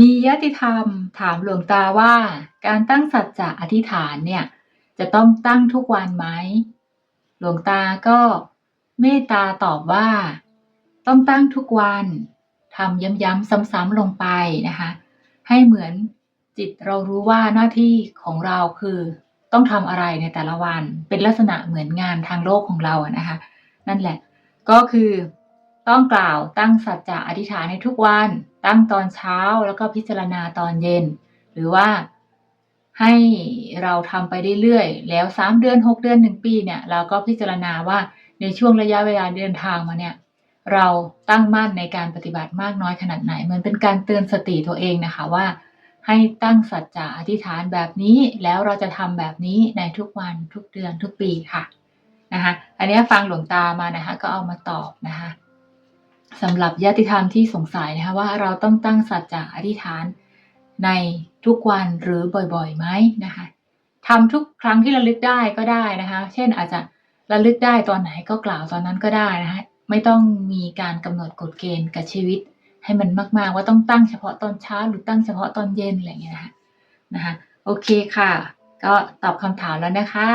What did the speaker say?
มีญาติธรรมถามหลวงตาว่า การตั้งสัจจะอธิษฐานเนี่ย จะต้องตั้งทุกวันไหมหลวงตาก็เมตตาตอบว่า ต้องตั้งทุกวันทำย้ำๆซ้ำๆลงไปนะคะ ให้เหมือนจิตเรารู้ว่าหน้าที่ของเราคือต้องทำอะไรในแต่ละวัน เป็นลักษณะเหมือนงานทางโลกของเราอะนะคะ นั่นแหละ ก็คือ ต้องกล่าวตั้งสัจจะอธิษฐานในทุกวัน ตั้งตอนเช้าแล้วก็พิจารณาตอนเย็น หรือว่าให้เราทำไปเรื่อยๆ แล้วสามเดือนหกเดือนหนึ่งปีเนี่ย เราก็พิจารณาว่าในช่วงระยะเวลาเดินทางมาเนี่ย เราตั้งมั่นในการปฏิบัติมากน้อยขนาดไหน เหมือนเป็นการเตือนสติตัวเองนะคะว่า ให้ตั้งสัจจะอธิษฐานแบบนี้แล้วเราจะทำแบบนี้ในทุกวันทุกเดือนทุกปีค่ะนะคะ อันนี้ฟังหลวงตามานะคะ ก็เอามาตอบนะคะ สำหรับญาติธรรมที่สงสัยนะคะว่าเราต้องตั้งสัจจะอธิษฐานในทุกวันหรือบ่อยๆไหมนะคะทำทุกครั้งที่ระลึกได้ก็ได้นะคะ เช่นอาจจะระลึกได้ตอนไหนก็กล่าวตอนนั้นก็ได้นะคะไม่ต้องมีการกำหนดกฎเกณฑ์กับชีวิต ให้มันมากๆว่าต้องตั้งเฉพาะตอนเช้าหรือตั้งเฉพาะตอนเย็นอะไรอย่างเงี้ยนะคะนะคะโอเคค่ะ ก็ตอบคำถามแล้วนะคะ